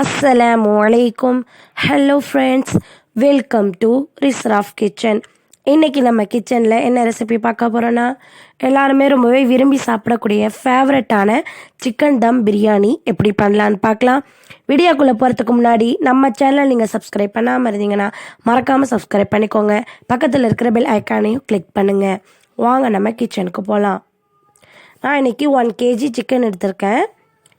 அஸ்ஸலாமு அலைக்கும் hello friends welcome to ரிஸ்ராஃப் கிச்சன் இன்றைக்கி நம்ம கிச்சனில் என்ன ரெசிபி பார்க்க போகிறோன்னா எல்லாருமே ரொம்பவே விரும்பி சாப்பிடக்கூடிய ஃபேவரட்டான சிக்கன் தம் பிரியாணி எப்படி பண்ணலான்னு பார்க்கலாம். வீடியோக்குள்ளே போகிறதுக்கு முன்னாடி நம்ம சேனல் நீங்கள் சப்ஸ்கிரைப் பண்ணாமல் இருந்தீங்கன்னா மறக்காமல் சப்ஸ்கிரைப் பண்ணிக்கோங்க. பக்கத்தில் இருக்கிற பெல் ஐக்கானையும் கிளிக் பண்ணுங்கள் வாங்க நம்ம கிச்சனுக்கு போகலாம் நான் இன்றைக்கி ஒன் கேஜி சிக்கன் எடுத்திருக்கேன்.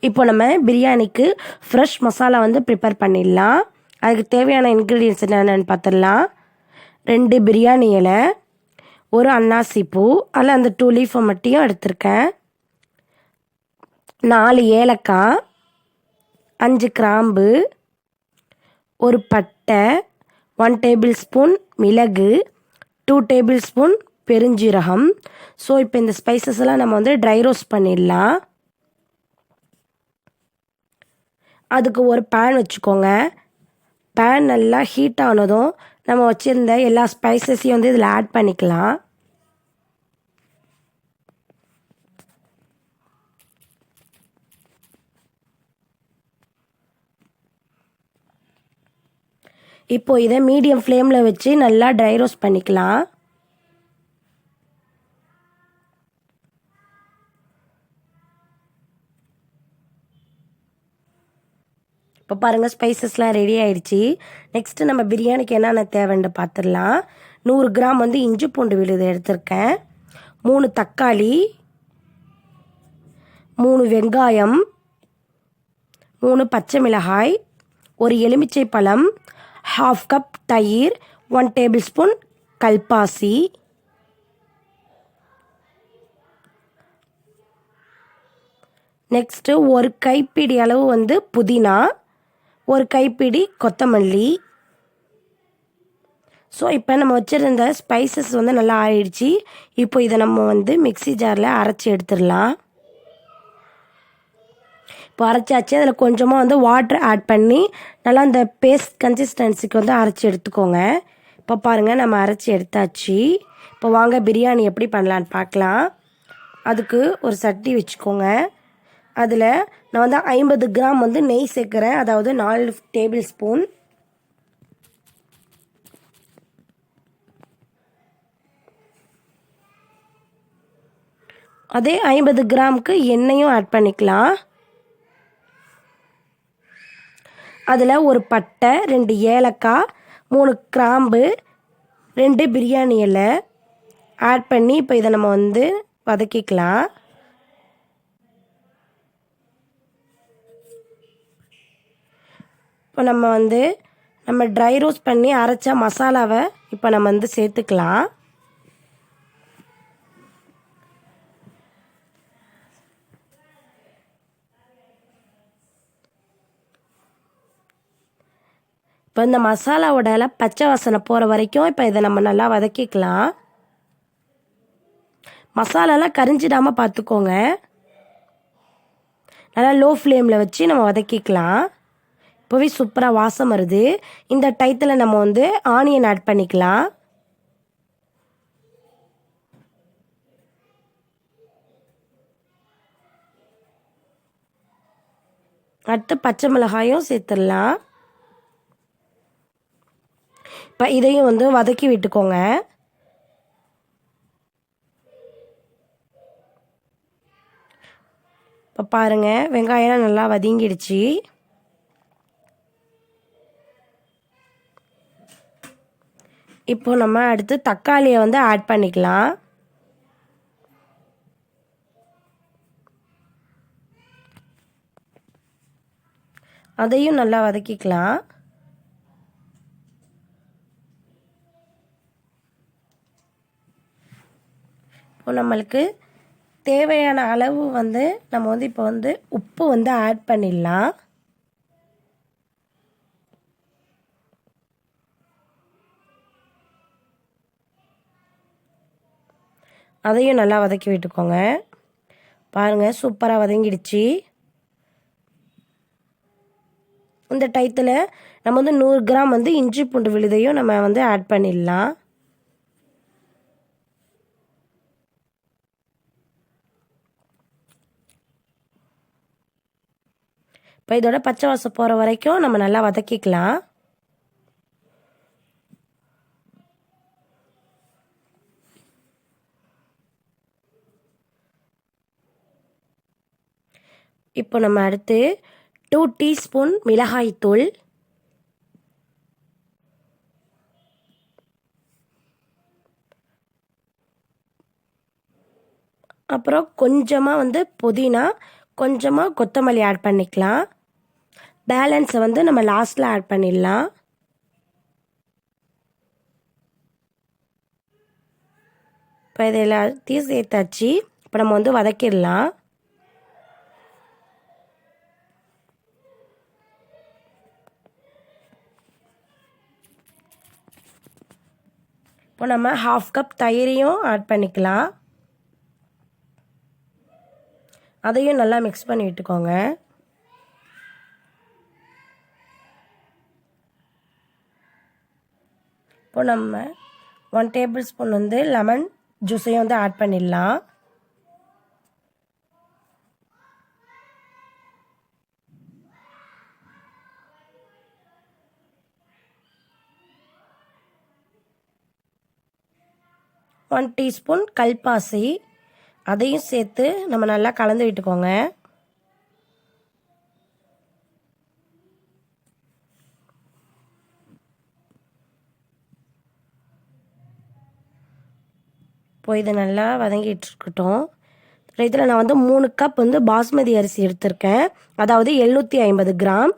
இப்போ நம்ம பிரியாணிக்கு ஃப்ரெஷ் மசாலா வந்து ப்ரிப்பேர் பண்ணிடலாம். அதுக்கு தேவையான இன்க்ரீடியன்ஸ் என்னென்னு பார்த்துடலாம். ரெண்டு பிரியாணி இலை ஒரு அன்னாசி பூ அதில் அந்த டூ லீஃபை மட்டும் எடுத்திருக்கேன். நாலு ஏலக்காய் அஞ்சு கிராம்பு ஒரு பட்டை ஒன் டேபிள் ஸ்பூன் மிளகு டூ டேபிள் ஸ்பூன் பெருஞ்சீரகம். ஸோ இப்போ இந்த ஸ்பைசஸ் எல்லாம் நம்ம வந்து ட்ரை ரோஸ்ட் பண்ணிடலாம். அதுக்கு ஒரு பேன் வச்சுக்கோங்க. பேன் நல்லா ஹீட் ஆனதும் நம்ம வச்சுருந்த எல்லா ஸ்பைசஸையும் வந்து இதில் ஆட் பண்ணிக்கலாம். இப்போ இதை மீடியம் ஃப்ளேமில் வச்சு நல்லா ட்ரை ரோஸ்ட் பண்ணிக்கலாம். இப்போ பாருங்கள் ஸ்பைசஸ்லாம் ரெடி ஆயிடுச்சு. நெக்ஸ்ட்டு நம்ம பிரியாணிக்கு என்னென்ன தேவைன்னு பார்த்துடலாம் நூறு கிராம் வந்து இஞ்சி பூண்டு விழுது எடுத்திருக்கேன். மூணு தக்காளி மூணு வெங்காயம் மூணு பச்சை மிளகாய் ஒரு எலுமிச்சை பழம் ஹாஃப் கப் தயிர் ஒன் டேபிள் ஸ்பூன் கல்பாசி. நெக்ஸ்ட்டு ஒரு கைப்பிடி அளவு வந்து புதினா. ஒரு கைப்பிடி கொத்தமல்லி. ஸோ இப்போ நம்ம வச்சுருந்த ஸ்பைசஸ் வந்து நல்லா ஆயிடுச்சு. இப்போ இதை நம்ம வந்து மிக்சி ஜாரில் அரைச்சி எடுத்துடலாம். இப்போ அரைச்சாச்சு. அதில் கொஞ்சமாக வந்து வாட்டர் ஆட் பண்ணி நல்லா அந்த பேஸ்ட் கன்சிஸ்டன்சிக்கு வந்து அரைச்சி எடுத்துக்கோங்க. இப்போ பாருங்கள் நம்ம அரைச்சி எடுத்தாச்சு. இப்போ வாங்க பிரியாணி எப்படி பண்ணலான்னு பார்க்கலாம். அதுக்கு ஒரு சட்டி வச்சுக்கோங்க. அதில் நான் வந்து ஐம்பது கிராம் வந்து நெய் சேர்க்குறேன். அதாவது நாலு டேபிள் ஸ்பூன். அதே ஐம்பது கிராமுக்கு எண்ணெயும் ஆட் பண்ணிக்கலாம். அதில் ஒரு பட்டை ரெண்டு ஏலக்காய் மூணு கிராம்பு ரெண்டு பிரியாணி இலை ஆட் பண்ணி இப்போ இதை நம்ம வந்து வதக்கிக்கலாம். இப்போ நம்ம வந்து நம்ம ட்ரை ரோஸ்ட் பண்ணி அரைச்ச மசாலாவை இப்போ நம்ம வந்து சேர்த்துக்கலாம். இப்போ இந்த மசாலாவோட பச்சை வாசனை போகிற வரைக்கும் இப்போ இதை நம்ம நல்லா வதக்கிக்கலாம். மசாலாலாம் கரிஞ்சிடாமல் பார்த்துக்கோங்க நல்லா லோ ஃப்ளேமில் வச்சு நம்ம வதக்கிக்கலாம். இப்போவே சூப்பராக வாசம் வருது. இந்த டயத்தில் நம்ம வந்து ஆனியன் ஆட் பண்ணிக்கலாம். அடுத்து பச்சை மிளகாயும் சேர்த்துடலாம். இப்போ இதையும் வந்து வதக்கி விட்டுக்கோங்க. இப்போ பாருங்கள் வெங்காயம் நல்லா வதங்கிடுச்சு. இப்போ நம்ம அடுத்து தக்காளியை வந்து ஆட் பண்ணிக்கலாம். அதையும் நல்லா வதக்கிக்கலாம். இப்போ நம்மளுக்கு தேவையான அளவு வந்து நம்ம வந்து இப்போ வந்து உப்பு வந்து ஆட் பண்ணிடலாம். அதையும் நல்லா வதக்கி விட்டுக்கோங்க. பாருங்கள் சூப்பராக வதங்கிடுச்சு. இந்த டயத்தில் நம்ம வந்து நூறு கிராம் வந்து இஞ்சி பூண்டு விழுதையும் நம்ம வந்து ஆட் பண்ணிடலாம். இப்போ இதோட பச்சை வாசம் போகிற வரைக்கும் நம்ம நல்லா வதக்கிக்கலாம். இப்போ நம்ம அடுத்து டூ டீஸ்பூன் மிளகாய்த்தூள் அப்புறம் கொஞ்சமாக வந்து புதினா கொஞ்சமாக கொத்தமல்லி ஆட் பண்ணிக்கலாம். பேலன்ஸை வந்து நம்ம லாஸ்ட்டில் ஆட் பண்ணிடலாம். இப்போ இதை எல்லாத்தையும் சேர்த்தாச்சு. இப்போ நம்ம வந்து வதக்கிடலாம். இப்போ நம்ம ஹாஃப் கப் தயிரையும் ஆட் பண்ணிக்கலாம். அதையும் நல்லா மிக்ஸ் பண்ணி விட்டுக்கோங்க. இப்போ நம்ம ஒன் டேபிள் ஸ்பூன் வந்து லெமன் ஜூஸையும் வந்து ஆட் பண்ணிடலாம். ஒன் டீஸ்பூன் கல்பாசி. அதையும் சேர்த்து நம்ம நல்லா கலந்து விட்டுக்கோங்க. இப்போ இது நல்லா வதங்கிட்டு இருக்கட்டும். இதில் நான் வந்து மூணு கப் வந்து பாஸ்மதி அரிசி எடுத்திருக்கேன். அதாவது எழுநூற்றி ஐம்பது கிராம்.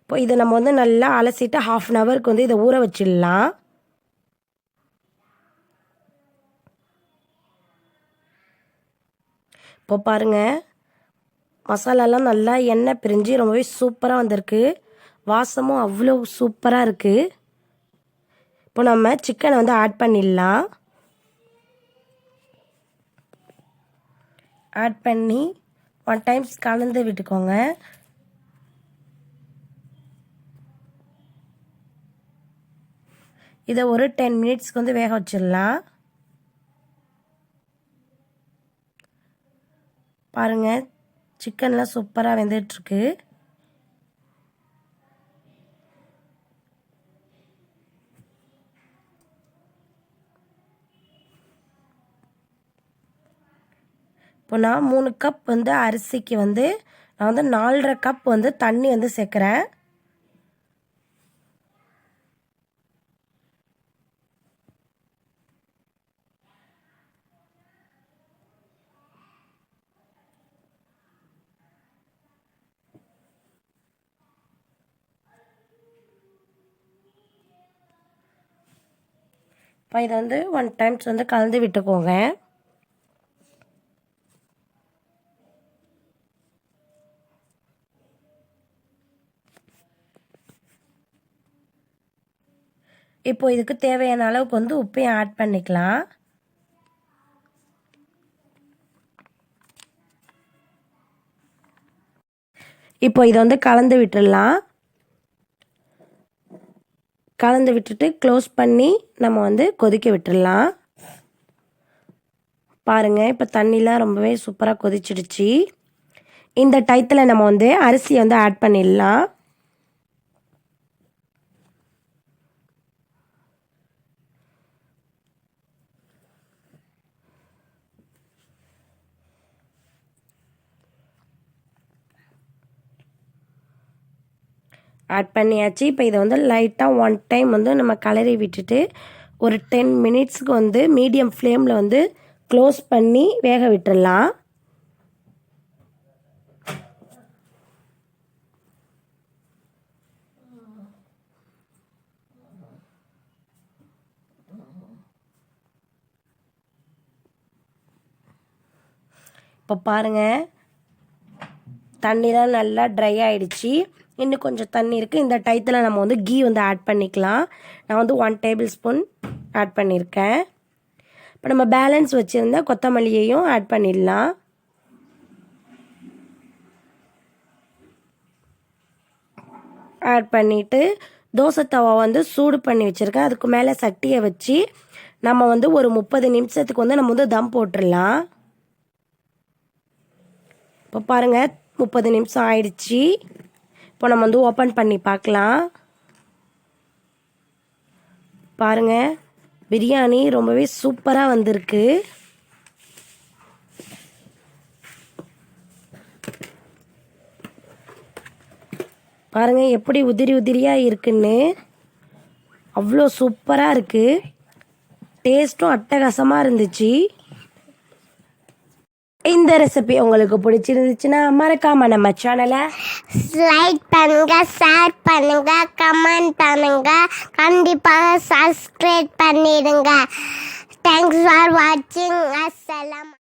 இப்போ இதை நம்ம வந்து நல்லா அலசிட்டு ஹாஃப் அன் ஹவருக்கு வந்து இதை ஊற வச்சிடலாம். இப்போ பாருங்கள் மசாலாலாம் நல்லா எண்ணெய் பிரிஞ்சு ரொம்பவே சூப்பராக வந்திருக்கு. வாசமும் அவ்வளோ சூப்பராக இருக்குது இப்போ நம்ம சிக்கனை வந்து ஆட் பண்ணிடலாம். ஆட் பண்ணி ஒன் டைம்ஸ் கலந்து விட்டுக்கோங்க. இதை ஒரு டென் மினிட்ஸ்க்கு வந்து வேக வச்சிடலாம். பாருங்கள் சிக்கன்லாம் சூப்பராக வெந்துட்டுருக்கு. இப்போ நான் மூணு கப் வந்து அரிசிக்கு வந்து நான் வந்து நாலரை கப் வந்து தண்ணி வந்து சேர்க்குறேன். இப்போ இதை வந்து ஒன் டைம்ஸ் வந்து கலந்து விட்டுக்கோங்க. இப்போ இதுக்கு தேவையான அளவுக்கு வந்து உப்பையும் ஆட் பண்ணிக்கலாம். இப்போ இதை வந்து கலந்து விட்டுடலாம். கலந்து விட்டுட்டு க்ளோஸ் பண்ணி நம்ம வந்து கொதிக்க விட்டுடலாம் பாருங்கள் இப்போ தண்ணிலாம் ரொம்பவே சூப்பராக கொதிச்சிடுச்சு. இந்த டயத்தில் நம்ம வந்து அரிசியை வந்து ஆட் பண்ணிடலாம். ஆட் பண்ணியாச்சு. இப்போ இதை வந்து லைட்டாக ஒன் டைம் வந்து நம்ம கலரி விட்டுட்டு ஒரு டென் மினிட்ஸ்க்கு வந்து மீடியம் ஃப்ளேமில் வந்து க்ளோஸ் பண்ணி வேக விட்டுடலாம் இப்போ பாருங்கள் தண்ணிலாம் நல்லா ட்ரை ஆகிடுச்சி இன்னும் கொஞ்சம் தண்ணி இருக்குது இந்த டயத்தில் நம்ம வந்து கீ வந்து ஆட் பண்ணிக்கலாம். நான் வந்து ஒன் டேபிள் ஸ்பூன் ஆட் பண்ணியிருக்கேன் இப்போ நம்ம பேலன்ஸ் வச்சுருந்த கொத்தமல்லியையும் ஆட் பண்ணிடலாம். ஆட் பண்ணிவிட்டு தோசை தவா வந்து சூடு பண்ணி வச்சுருக்கேன். அதுக்கு மேலே சட்டியை வச்சு நம்ம வந்து ஒரு முப்பது நிமிஷத்துக்கு வந்து நம்ம வந்து தம் போட்டுடலாம். இப்போ பாருங்கள் முப்பது நிமிஷம் ஆயிடுச்சு. இப்போ நம்ம வந்து ஓப்பன் பண்ணி பார்க்கலாம். பாருங்கள் பிரியாணி ரொம்பவே சூப்பராக வந்திருக்கு. பாருங்கள் எப்படி உதிரி உதிரியாக இருக்குன்னு. அவ்வளோ சூப்பராக இருக்குது டேஸ்ட்டும் அட்டகாசமாக இருந்துச்சு. இந்த ரெசிபி உங்களுக்கு பிடிச்சிருந்துச்சுன்னா மறக்காம நம்ம சேனலை லைக் பண்ணுங்க ஷேர் பண்ணுங்க கமெண்ட் பண்ணுங்க. கண்டிப்பாக சப்ஸ்கிரைப் பண்ணிடுங்க. தேங்க்ஸ் ஃபார் வாட்சிங் அஸ்ஸலாம்